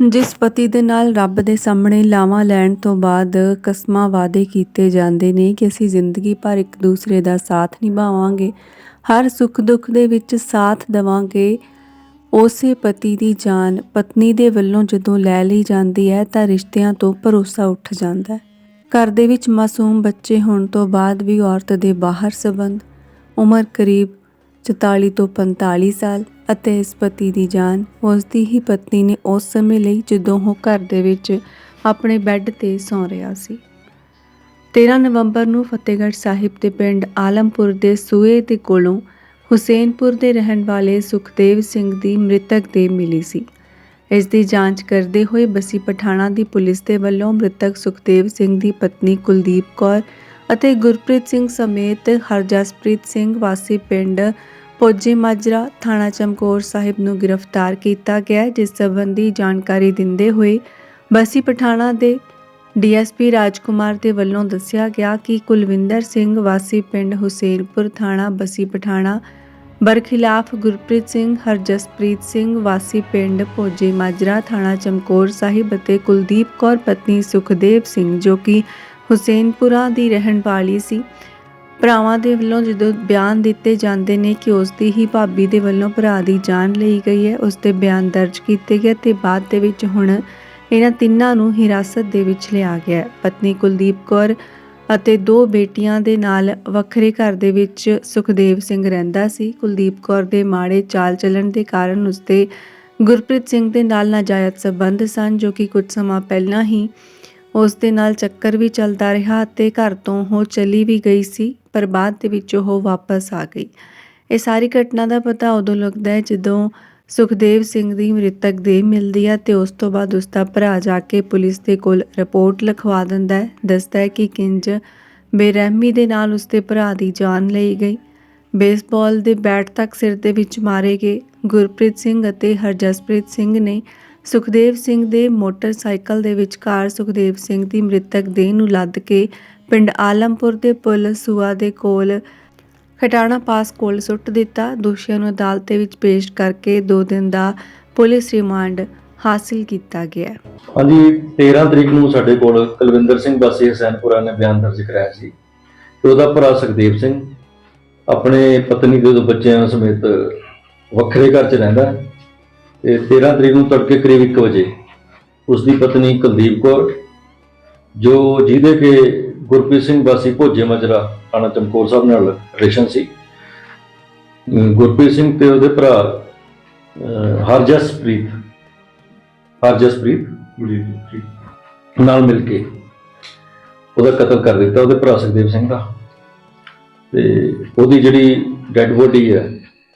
ਜਿਸ ਪਤੀ ਦੇ ਨਾਲ ਰੱਬ ਦੇ ਸਾਹਮਣੇ ਲਾਵਾਂ ਲੈਣ ਤੋਂ ਬਾਅਦ ਕਸਮਾਂ ਵਾਅਦੇ ਕੀਤੇ ਜਾਂਦੇ ਨੇ ਕਿ ਅਸੀਂ ਜ਼ਿੰਦਗੀ ਭਰ ਇੱਕ ਦੂਸਰੇ ਦਾ ਸਾਥ ਨਿਭਾਵਾਂਗੇ, ਹਰ ਸੁੱਖ ਦੁੱਖ ਦੇ ਵਿੱਚ ਸਾਥ ਦੇਵਾਂਗੇ, ਉਸੇ ਪਤੀ ਦੀ ਜਾਨ ਪਤਨੀ ਦੇ ਵੱਲੋਂ ਜਦੋਂ ਲੈ ਲਈ ਜਾਂਦੀ ਹੈ ਤਾਂ ਰਿਸ਼ਤਿਆਂ ਤੋਂ ਭਰੋਸਾ ਉੱਠ ਜਾਂਦਾ ਹੈ। ਘਰ ਦੇ ਵਿੱਚ ਮਾਸੂਮ ਬੱਚੇ ਹੋਣ ਤੋਂ ਬਾਅਦ ਵੀ ਔਰਤ ਦੇ ਬਾਹਰ ਸਬੰਧ, ਉਮਰ ਕਰੀਬ 44 ਤੋਂ 45 ਸਾਲ ਅਤੇ ਇਸ ਪਤੀ ਦੀ ਜਾਨ ਉਸ ਦੀ ਹੀ ਪਤਨੀ ਨੇ ਉਸ ਸਮੇਂ ਲਈ ਜਦੋਂ ਉਹ ਘਰ ਦੇ ਵਿੱਚ ਆਪਣੇ ਬੈੱਡ ਤੇ ਸੌਂ ਰਿਹਾ ਸੀ। 13 ਨਵੰਬਰ ਨੂੰ ਫਤਿਹਗੜ੍ਹ ਸਾਹਿਬ ਦੇ ਪਿੰਡ ਆਲਮਪੁਰ ਦੇ ਸੂਏ ਦੇ ਕੋਲੋਂ ਹੁਸੈਨਪੁਰ ਦੇ ਰਹਿਣ ਵਾਲੇ ਸੁਖਦੇਵ ਸਿੰਘ ਦੀ ਮ੍ਰਿਤਕ ਦੇਹ ਮਿਲੀ ਸੀ। ਇਸ ਦੀ ਜਾਂਚ ਕਰਦੇ ਹੋਏ ਬਸੀ ਪਠਾਣਾ ਦੀ ਪੁਲਿਸ ਦੇ ਵੱਲੋਂ ਮ੍ਰਿਤਕ ਸੁਖਦੇਵ ਸਿੰਘ ਦੀ ਪਤਨੀ ਕੁਲਦੀਪ ਕੌਰ ਅਤੇ ਗੁਰਪ੍ਰੀਤ ਸਿੰਘ ਸਮੇਤ ਹਰਜਸਪ੍ਰੀਤ ਸਿੰਘ ਵਾਸੀ ਪਿੰਡ ਪੋਜੇ ਮਾਜਰਾ ਥਾਣਾ ਚਮਕੌਰ ਸਾਹਿਬ ਨੂੰ ਗ੍ਰਿਫਤਾਰ ਕੀਤਾ ਗਿਆ ਜਿਸ ਸੰਬੰਧੀ ਜਾਣਕਾਰੀ ਦਿੰਦੇ ਹੋਏ ਬਸੀ ਪਠਾਣਾ ਦੇ ਡੀਐਸਪੀ ਰਾਜਕੁਮਾਰ ਦੇ ਵੱਲੋਂ ਦੱਸਿਆ ਗਿਆ ਕਿ ਕੁਲਵਿੰਦਰ ਸਿੰਘ ਵਾਸੀ ਪਿੰਡ ਹੁਸੈਨਪੁਰ ਥਾਣਾ ਬਸੀ ਪਠਾਣਾ ਬਰਖਿਲਾਫ ਗੁਰਪ੍ਰੀਤ ਸਿੰਘ, ਹਰਜਸਪ੍ਰੀਤ ਸਿੰਘ ਵਾਸੀ ਪਿੰਡ ਭੋਜੇ ਮਾਜਰਾ ਥਾਣਾ ਚਮਕੌਰ ਸਾਹਿਬ ਅਤੇ ਕੁਲਦੀਪ ਕੌਰ ਪਤਨੀ ਸੁਖਦੇਵ ਸਿੰਘ ਜੋ ਕਿ ਹੁਸੈਨਪੁਰਾ ਦੀ ਰਹਿਣ ਵਾਲੀ ਸੀ। ਭਰਾਵਾਂ ਦੇ ਵੱਲੋਂ ਜਦੋਂ ਬਿਆਨ ਦਿੱਤੇ ਜਾਂਦੇ ਨੇ ਕਿ ਉਸ ਦੀ ਹੀ ਭਾਬੀ ਦੇ ਵੱਲੋਂ ਭਰਾ ਦੀ ਜਾਨ ਲਈ ਗਈ ਹੈ ਉਸ ਦੇ ਬਿਆਨ ਦਰਜ ਕੀਤੇ ਗਏ ਤੇ ਬਾਅਦ ਦੇ ਵਿੱਚ ਹੁਣ ਇਹਨਾਂ ਤਿੰਨਾਂ ਨੂੰ ਹਿਰਾਸਤ ਦੇ ਵਿੱਚ ਲਿਆ ਗਿਆ ਪਤਨੀ ਕੁਲਦੀਪ ਕੌਰ ਅਤੇ ਦੋ ਬੇਟੀਆਂ ਦੇ ਨਾਲ ਵੱਖਰੇ ਘਰ ਦੇ ਵਿੱਚ ਸੁਖਦੇਵ ਸਿੰਘ ਰਹਿੰਦਾ ਸੀ। ਕੁਲਦੀਪ ਕੌਰ ਦੇ ਮਾੜੇ ਚਾਲ ਚੱਲਣ ਦੇ ਕਾਰਨ ਉਸਦੇ ਗੁਰਪ੍ਰੀਤ ਸਿੰਘ ਦੇ ਨਾਲ ਨਾਜਾਇਜ਼ ਸਬੰਧ ਸਨ, ਜੋ ਕਿ ਕੁਝ ਸਮਾਂ ਪਹਿਲਾਂ ਹੀ ਉਸ ਦੇ ਨਾਲ ਚੱਕਰ ਵੀ ਚੱਲਦਾ ਰਿਹਾ ਅਤੇ ਘਰ ਤੋਂ ਉਹ ਚਲੀ ਵੀ ਗਈ ਸੀ, ਪਰ ਬਾਅਦ ਦੇ ਵਿੱਚ ਉਹ ਵਾਪਸ ਆ ਗਈ। ਇਹ ਸਾਰੀ ਘਟਨਾ ਦਾ ਪਤਾ ਉਦੋਂ ਲੱਗਦਾ ਹੈ ਜਦੋਂ ਸੁਖਦੇਵ ਸਿੰਘ ਦੀ ਮ੍ਰਿਤਕ ਦੇਹ ਮਿਲਦੀ ਹੈ ਤੇ ਉਸ ਤੋਂ ਬਾਅਦ ਉਸ ਦਾ ਭਰਾ ਜਾ ਕੇ ਪੁਲਿਸ ਦੇ ਕੋਲ ਰਿਪੋਰਟ ਲਿਖਵਾ ਦਿੰਦਾ ਹੈ, ਦੱਸਦਾ ਹੈ ਕਿ ਕਿੰਜ ਬੇਰਹਿਮੀ ਦੇ ਨਾਲ ਉਸ ਦੇ ਭਰਾ ਦੀ ਜਾਨ ਲਈ ਗਈ। ਬੇਸਬਾਲ ਦੇ ਬੈਟ ਤੱਕ ਸਿਰ ਦੇ ਵਿੱਚ ਮਾਰੇ ਗਏ। ਗੁਰਪ੍ਰੀਤ ਸਿੰਘ ਅਤੇ ਹਰਜਸਪ੍ਰੀਤ ਸਿੰਘ ਨੇ ਸੁਖਦੇਵ ਸਿੰਘ ਦੇ ਮੋਟਰਸਾਈਕਲ ਦੇ ਵਿਚਕਾਰ ਸੁਖਦੇਵ ਸਿੰਘ ਦੀ ਮ੍ਰਿਤਕ ਦੇਹ ਨੂੰ ਲੱਦ ਕੇ ਪਿੰਡ ਆਲਮਪੁਰ ਦੇ ਪੁਲ ਸੂਆ ਦੇ ਕੋਲ ਖਟਾਣਾ ਪਾਸ ਕੋਲ ਸੁੱਟ ਦਿੱਤਾ। ਦੋਸ਼ੀਆਂ ਨੂੰ ਅਦਾਲਤ ਦੇ ਵਿੱਚ ਪੇਸ਼ ਕਰਕੇ 2 ਦਿਨ ਦਾ ਪੁਲਿਸ ਰਿਮਾਂਡ ਹਾਸਿਲ ਕੀਤਾ ਗਿਆ। ਹਾਂਜੀ 13 ਤਰੀਕ ਨੂੰ ਸਾਡੇ ਕੋਲ ਕੁਲਵਿੰਦਰ ਸਿੰਘ ਵਾਸੀ ਹਸੈਨਪੁਰਾ ਨੇ ਬਿਆਨ ਦਰਜ ਕਰਾਇਆ ਸੀ ਕਿ ਉਹਦਾ ਭਰਾ ਸੁਖਦੇਵ ਸਿੰਘ, ਆਪਣੇ ਪਤਨੀ ਦੇ ਦੋ ਬੱਚਿਆਂ ਸਮੇਤ ਵੱਖਰੇ ਘਰ 'ਚ ਰਹਿੰਦਾ ਹੈ। ਤੇ 13 ਤਰੀਕ ਨੂੰ ਤੜਕੇ ਕਰੀਬ 1 ਵਜੇ ਉਸ ਦੀ ਪਤਨੀ ਕੁਲਦੀਪ ਕੌਰ, ਜੋ ਜਿਹਦੇ ਕੇ ਗੁਰਪ੍ਰੀਤ ਸਿੰਘ ਵਾਸੀ ਭੋਜੇ ਮਜਰਾ ਥਾਣਾ ਚਮਕੌਰ ਸਾਹਿਬ ਨਾਲ ਰਿਲੇਸ਼ਨ ਸੀ। ਗੁਰਪ੍ਰੀਤ ਸਿੰਘ ਤੇ ਉਹਦੇ ਭਰਾ ਹਰਜਸਪ੍ਰੀਤ ਹਰਜਸਪ੍ਰੀਤ ਨਾਲ ਮਿਲ ਕੇ ਉਹਦਾ ਕਤਲ ਕਰ ਦਿੱਤਾ ਉਹਦੇ ਭਰਾ ਸੁਖਦੇਵ ਸਿੰਘ ਦਾ। ਤੇ ਉਹਦੀ ਜਿਹੜੀ ਡੈੱਡ ਬੋਡੀ ਹੈ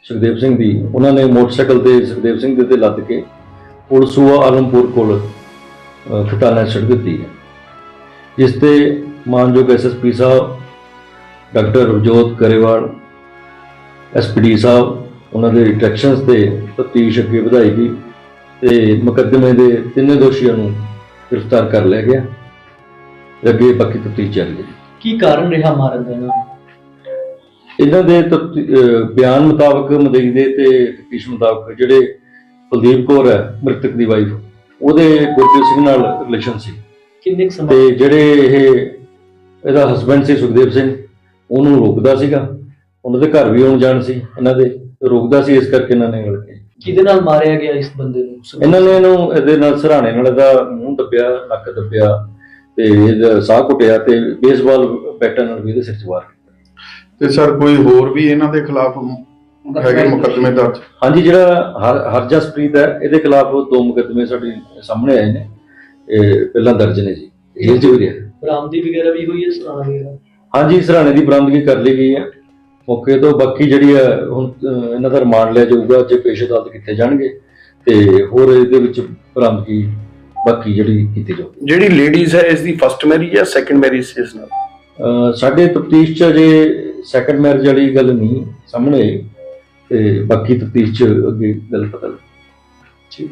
ਸੁਖਦੇਵ ਸਿੰਘ ਦੀ ਉਹਨਾਂ ਨੇ ਮੋਟਰਸਾਈਕਲ ਤੇ ਸੁਖਦੇਵ ਸਿੰਘ ਦੇ ਤੇ ਲੱਦ ਕੇ ਪੁਲਸੂਆ ਆਲਮਪੁਰ ਕੋਲ ਅਹ, ਛੱਡ ਦਿੱਤੀ ਹੈ। ਜਿਸ ਤੇ ਮਾਨਯੋਗ ਐਸਐਸਪੀ ਸਾਹਿਬ ਡਾਕਟਰ ਰਵਜੋਤ ਕਰੇਵਾਲ ਐਸਪੀਡੀ ਸਾਹਿਬ ਉਹਨਾਂ ਦੇ ਡਾਇਰੈਕਸ਼ਨਸ ਤੇ ਤਫਤੀਸ਼ ਅੱਗੇ ਵਧਾਈ ਗਈ ਤੇ ਮੁਕੱਦਮੇ ਦੇ ਤਿੰਨੇ ਦੋਸ਼ੀਆਂ ਨੂੰ ਗ੍ਰਿਫਤਾਰ ਕਰ ਲਿਆ ਗਿਆ ਤੇ ਅੱਗੇ ਬਾਕੀ ਤਫਤੀਸ਼ ਚੱਲ ਹੈ ਕੀ ਕਾਰਨ ਰਿਹਾ ਮਾਰਨ ਦਾ ਇਹਨਾਂ ਇਹਨਾਂ ਦੇ ਅਹ ਬਿਆਨ ਮੁਤਾਬਕ ਮਦਈ ਦੇ ਤੇ ਤਫਤੀਸ਼ ਮੁਤਾਬਕ ਜਿਹੜੇ ਕੁਲਦੀਪ ਕੌਰ ਹੈ ਮ੍ਰਿਤਕ ਦੀ ਵਾਈਫ ਉਹਦੇ ਗੁਰਪ੍ਰੀਤ ਸਿੰਘ ਨਾਲ ਰਿਲੇਸ਼ਨ ਸੀ। ਕਿੰਨੇ ਕੁ ਸਮਾਂ? ਤੇ ਜਿਹੜੇ ਇਹ ਇਹਦਾ ਹਸਬੰਡ ਸੀ ਸੁਖਦੇਵ ਸਿੰਘ ਉਹਨੂੰ ਰੋਕਦਾ ਸੀਗਾ। ਉਹਨਾਂ ਦੇ ਘਰ ਵੀ ਆਉਣ ਜਾਣ ਸੀ ਇਹਨਾਂ ਦੇ ਰੋਕਦਾ ਸੀ ਇਸ ਕਰਕੇ ਇਹਨਾਂ ਨੇ ਮਿਲ ਕੇ। ਕਿਹਦੇ ਨਾਲ ਮਾਰਿਆ ਗਿਆ ਇਸ ਬੰਦੇ ਨੂੰ? ਇਹਨਾਂ ਨੇ ਇਹਨੂੰ ਇਹਦੇ ਨਾਲ ਸਰਾਣੇ ਨਾਲ ਇਹਦਾ ਮੂੰਹ ਦੱਬਿਆ ਨੱਕ ਦੱਬਿਆ ਤੇ ਇਹਦਾ ਸਾਹ ਘੁੱਟਿਆ ਤੇ ਬੇਸਬਾਲ ਬੈਟਾਂ ਨਾਲ ਵੀ ਇਹਦੇ ਸਿਰ 'ਚ ਵਾਰ ਕੀਤਾ ਤੇ ਸਰ ਕੋਈ ਹੋਰ ਵੀ ਇਹਨਾਂ ਦੇ ਖਿਲਾਫ ਹੈਗੇ ਮੁਕੱਦਮੇ ਦਰਜ? ਹਾਂਜੀ ਜਿਹੜਾ ਹਰ ਹਰਜਸਪ੍ਰੀਤ ਹੈ ਇਹਦੇ ਖਿਲਾਫ ਦੋ ਮੁਕੱਦਮੇ ਸਾਡੇ ਸਾਹਮਣੇ ਆਏ ਨੇ। ਇਹ ਪਹਿਲਾਂ ਦਰਜ ਨੇ ਜੀ। 'ਚ ਵੀ ਰਿਹਾ ਬਰਾਮਦੀ ਵਗੈਰਾ ਵੀ ਹੋਈ ਹੈ ਸਰਾਣਾ ਵਗੈਰਾ ਹਾਂਜੀ ਸਰਾਣੇ ਦੀ ਬਰਾਮਦਗੀ ਕਰ ਲਈ ਗਈ ਹੈ। ਮੌਕੇ ਤੋਂ ਬਾਕੀ ਜਿਹੜੀ ਹੈ ਹੁਣ ਅਹ, ਇਹਨਾਂ ਦਾ ਰਿਮਾਂਡ ਲਿਆ ਜਾਊਗਾ ਜੇ ਪੇਸ਼ ਅਦਾਲਤ ਕੀਤੇ ਜਾਣਗੇ ਤੇ ਹੋਰ ਇਹਦੇ ਵਿੱਚ ਬਰਾਮਦਗੀ ਬਾਕੀ ਜਿਹੜੀ ਕੀਤੀ ਜਾਊਗੀ ਜਿਹੜੀ ਲੇਡੀਜ਼ ਹੈ ਇਸ ਦੀ ਫਰਸਟ ਮੈਰਿਜ ਜਾਂ ਸੈਕੰਡ ਮੈਰਿਜ ਇਸ ਨਾਲ? ਅਹ, ਸਾਡੇ ਤਫਤੀਸ਼ 'ਚ ਅਜੇ ਸੈਕੰਡ ਮੈਰਿਜ ਵਾਲੀ ਗੱਲ ਨਹੀਂ ਸਾਹਮਣੇ ਆਈ ਤੇ ਬਾਕੀ ਤਫਤੀਸ਼ 'ਚ ਅੱਗੇ ਗੱਲ ਪਤਾ ਲੱਗ। ਠੀਕ।